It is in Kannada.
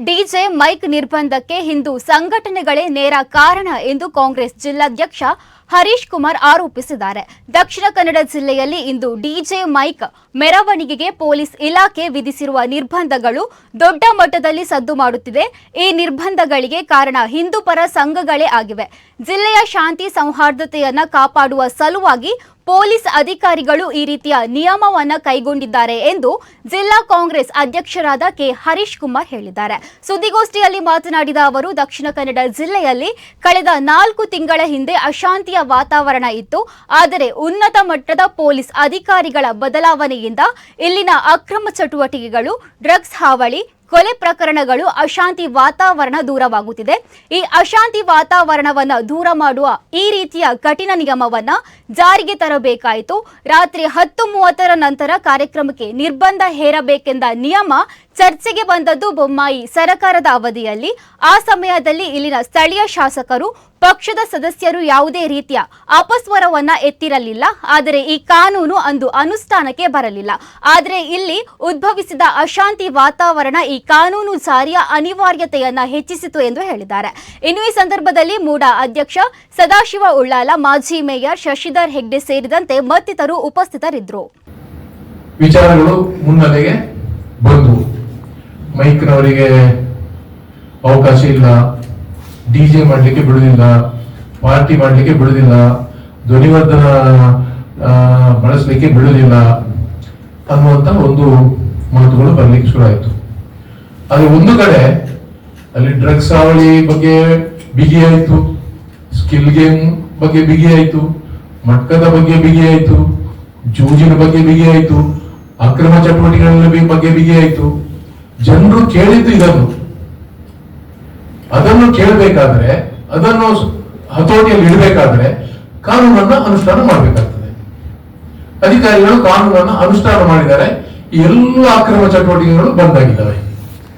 ಡಿಜೆ ಮೈಕ್ ನಿರ್ಬಂಧಕ್ಕೆ ಹಿಂದೂ ಸಂಘಟನೆಗಳೇ ನೇರ ಕಾರಣ ಎಂದು ಕಾಂಗ್ರೆಸ್ ಜಿಲ್ಲಾಧ್ಯಕ್ಷ ಹರೀಶ್ ಕುಮಾರ್ ಆರೋಪಿಸಿದ್ದಾರೆ. ದಕ್ಷಿಣ ಕನ್ನಡ ಜಿಲ್ಲೆಯಲ್ಲಿ ಇಂದು ಡಿಜೆ ಮೈಕ್ ಮೆರವಣಿಗೆಗೆ ಪೊಲೀಸ್ ಇಲಾಖೆ ವಿಧಿಸಿರುವ ನಿರ್ಬಂಧಗಳು ದೊಡ್ಡ ಮಟ್ಟದಲ್ಲಿ ಸದ್ದು ಮಾಡುತ್ತಿದೆ. ಈ ನಿರ್ಬಂಧಗಳಿಗೆ ಕಾರಣ ಹಿಂದೂ ಪರ ಸಂಘಗಳೇ ಆಗಿವೆ. ಜಿಲ್ಲೆಯ ಶಾಂತಿ ಸೌಹಾರ್ದತೆಯನ್ನ ಕಾಪಾಡುವ ಸಲುವಾಗಿ ಪೊಲೀಸ್ ಅಧಿಕಾರಿಗಳು ಈ ರೀತಿಯ ನಿಯಮವನ್ನ ಕೈಗೊಂಡಿದ್ದಾರೆ ಎಂದು ಜಿಲ್ಲಾ ಕಾಂಗ್ರೆಸ್ ಅಧ್ಯಕ್ಷರಾದ ಕೆ ಹರೀಶ್ ಕುಮಾರ್ ಹೇಳಿದ್ದಾರೆ. ಸುದ್ದಿಗೋಷ್ಠಿಯಲ್ಲಿ ಮಾತನಾಡಿದ ಅವರು, ದಕ್ಷಿಣ ಕನ್ನಡ ಜಿಲ್ಲೆಯಲ್ಲಿ ಕಳೆದ ನಾಲ್ಕು ತಿಂಗಳ ಹಿಂದೆ ಅಶಾಂತಿಯ ವಾತಾವರಣ ಇತ್ತು. ಆದರೆ ಉನ್ನತ ಮಟ್ಟದ ಪೊಲೀಸ್ ಅಧಿಕಾರಿಗಳ ಬದಲಾವಣೆಯಿಂದ ಇಲ್ಲಿನ ಅಕ್ರಮ ಚಟುವಟಿಕೆಗಳು ಡ್ರಗ್ಸ್ ಹಾವಳಿ ಕೊಲೆ ಪ್ರಕರಣಗಳು ಅಶಾಂತಿ ವಾತಾವರಣ ದೂರವಾಗುತ್ತಿದೆ. ಈ ಅಶಾಂತಿ ವಾತಾವರಣವನ್ನ ದೂರ ಮಾಡುವ ಈ ರೀತಿಯ ಕಠಿಣ ನಿಯಮವನ್ನ ಜಾರಿಗೆ ತರಬೇಕಾಯಿತು. ರಾತ್ರಿ ಹತ್ತು ಮೂವತ್ತರ ನಂತರ ಕಾರ್ಯಕ್ರಮಕ್ಕೆ ನಿರ್ಬಂಧ ಹೇರಬೇಕೆಂದ ನಿಯಮ ಚರ್ಚೆಗೆ ಬಂದದ್ದು ಬೊಮ್ಮಾಯಿ ಸರಕಾರದ ಅವಧಿಯಲ್ಲಿ. ಆ ಸಮಯದಲ್ಲಿ ಇಲ್ಲಿನ ಸ್ಥಳೀಯ ಶಾಸಕರು, ಪಕ್ಷದ ಸದಸ್ಯರು ಯಾವುದೇ ರೀತಿಯ ಅಪಸ್ವರವನ್ನ ಎತ್ತಿರಲಿಲ್ಲ. ಆದರೆ ಈ ಕಾನೂನು ಅಂದು ಅನುಷ್ಠಾನಕ್ಕೆ ಬರಲಿಲ್ಲ. ಆದರೆ ಇಲ್ಲಿ ಉದ್ಭವಿಸಿದ ಅಶಾಂತಿ ವಾತಾವರಣ ಈ ಕಾನೂನು ಜಾರಿಯ ಅನಿವಾರ್ಯತೆಯನ್ನ ಹೆಚ್ಚಿಸಿತು ಎಂದು ಹೇಳಿದ್ದಾರೆ. ಇನ್ನು ಈ ಸಂದರ್ಭದಲ್ಲಿ ಮೂಡಾ ಅಧ್ಯಕ್ಷ ಸದಾಶಿವ ಉಳ್ಳಾಲ, ಮಾಜಿ ಮೇಯರ್ ಶಶಿಧರ್ ಹೆಗ್ಡೆ ಸೇರಿದಂತೆ ಮತ್ತಿತರರು ಉಪಸ್ಥಿತರಿದ್ದರು. ವಿಚಾರಗಳು ಮುನ್ನೆಲೆಗೆ ಬಂದವು. ಮೈಕ್ನವರಿಗೆ ಅವಕಾಶ ಇಲ್ಲ. ಡಿಜೆ ಮಾಡಲಿಕ್ಕೆ ಬಿಡುದಿಲ್ಲ. ಪಾರ್ಟಿ ಮಾಡಲಿಕ್ಕೆ ಬಿಡುದಿಲ್ಲ. ಧ್ವನಿವರ್ಧನ ಬಳಸಲಿಕ್ಕೆ ಬಿಡುದಿಲ್ಲ ಅನ್ನುವಂತ ಒಂದು ಮಾತುಗಳು ಬರಲಿಕ್ಕೆ ಶುರು ಆಯ್ತು. ಆದ್ರೆ ಒಂದು ಕಡೆ ಅಲ್ಲಿ ಡ್ರಗ್ಸ್ ಹಾವಳಿ ಬಗ್ಗೆ ಬಿಗಿ ಆಯ್ತು ಸ್ಕಿಲ್ ಗೇಮ್ ಬಗ್ಗೆ ಬಿಗಿ ಆಯ್ತು, ಮಟ್ಕದ ಬಗ್ಗೆ ಬಿಗಿ ಆಯ್ತು, ಜೂಜಿನ ಬಗ್ಗೆ ಬಿಗಿ ಆಯ್ತು, ಅಕ್ರಮ ಚಟುವಟಿಕೆಗಳ ಬಗ್ಗೆ ಬಿಗಿ ಆಯ್ತು. ಜನರು ಕೇಳಿದ್ದು ಇದನ್ನು. ಅದನ್ನು ಕೇಳಬೇಕಾದ್ರೆ, ಅದನ್ನು ಹತೋಟಿಯಲ್ಲಿ ಇಡಬೇಕಾದ್ರೆ ಕಾನೂನನ್ನ ಅನುಷ್ಠಾನ ಮಾಡಬೇಕಾಗ್ತದೆ. ಅಧಿಕಾರಿಗಳು ಕಾನೂನನ್ನ ಅನುಷ್ಠಾನ ಮಾಡಿದರೆ ಎಲ್ಲ ಅಕ್ರಮ ಚಟುವಟಿಕೆಗಳು ಬಂದಾಗಿದ್ದಾವೆ